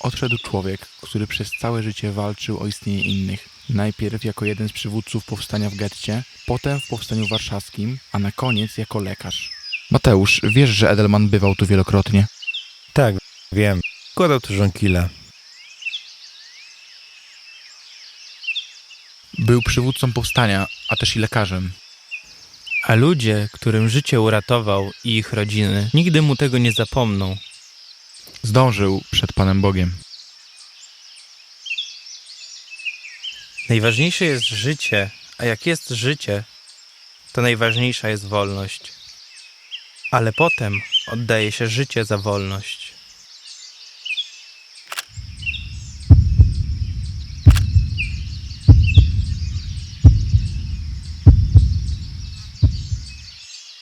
odszedł człowiek, który przez całe życie walczył o istnienie innych. Najpierw jako jeden z przywódców powstania w getcie, potem w powstaniu warszawskim, a na koniec jako lekarz. Mateusz, wiesz, że Edelman bywał tu wielokrotnie? Tak, wiem. Kładał tu żonkile. Był przywódcą powstania, a też i lekarzem. A ludzie, którym życie uratował i ich rodziny, nigdy mu tego nie zapomną. Zdążył przed Panem Bogiem. Najważniejsze jest życie, a jak jest życie, to najważniejsza jest wolność. Ale potem oddaje się życie za wolność.